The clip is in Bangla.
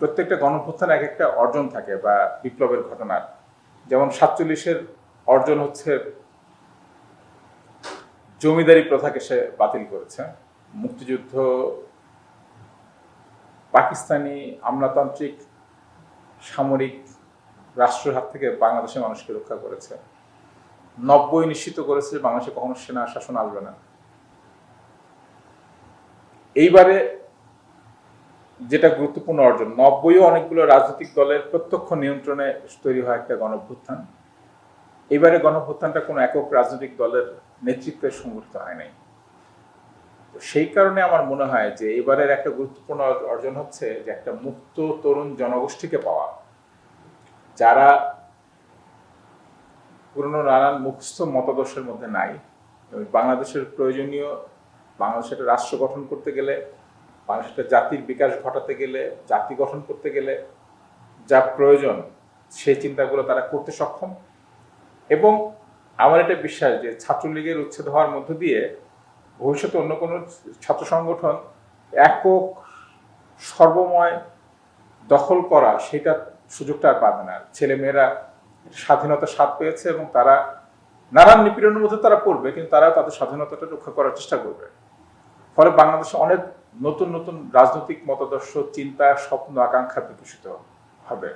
প্রত্যেকটা গণভ্যুত্থান এক একটা অর্জন থাকে বা বিপ্লবের ঘটনার যেমন সাতচল্লিশের অর্জন হচ্ছে জমিদারি প্রথাকে সে বাতিল করেছে। মুক্তিযুদ্ধ, পাকিস্তানি আমলাতান্ত্রিক, সামরিক রাষ্ট্রের হাত থেকে বাংলাদেশের মানুষকে রক্ষা করেছে। নব্বই নিশ্চিত করেছে বাংলাদেশে কখনো সেনা শাসন আসবে না। এইবারে যেটা গুরুত্বপূর্ণ অর্জন। নব্বইও অনেকগুলো রাজনৈতিক দলের প্রত্যক্ষ নিয়ন্ত্রণে তৈরি হয় একটা গণভ্যুত্থান। এবারে গণভ্যুত্থানটা কোনো একক রাজনৈতিক দলের নেতৃত্বে সংগঠিত হয় নাই। সেই কারণে আমার মনে হয় যে এবারের একটা গুরুত্বপূর্ণ অর্জন হচ্ছে যে একটা মুক্ত তরুণ জনগোষ্ঠীকে পাওয়া। যারা পুরনো নানান মুখস্থ মতাদর্শের মধ্যে নাই। বাংলাদেশের প্রয়োজনীয়, বাংলাদেশের রাষ্ট্র গঠন করতে গেলে একটা জাতির বিকাশ ঘটাতে গেলে, জাতি গঠন করতে গেলে যা প্রয়োজন, সেই চিন্তাগুলো তারা করতে সক্ষম। এবং আমার এটা বিশ্বাস যে ছাত্রলীগের উচ্ছেদ হওয়ার মধ্য দিয়ে ভবিষ্যতে অন্য কোনো ছাত্র সংগঠন একক, সর্বময় দখল করা, সেটা সুযোগটা আর পাবে না। ছেলে মেয়েরা স্বাধীনতার স্বাদ পেয়েছে এবং তারা নানান নিপীড়নের মধ্যে তারা পড়বে, কিন্তু তারা তাদের স্বাধীনতাটা রক্ষা করার চেষ্টা করবে। ফলে বাংলাদেশে অনেক নতুন নতুন রাজনৈতিক মতাদর্শ চিন্তা স্বপ্ন আকাঙ্ক্ষা বিকশিত হবে।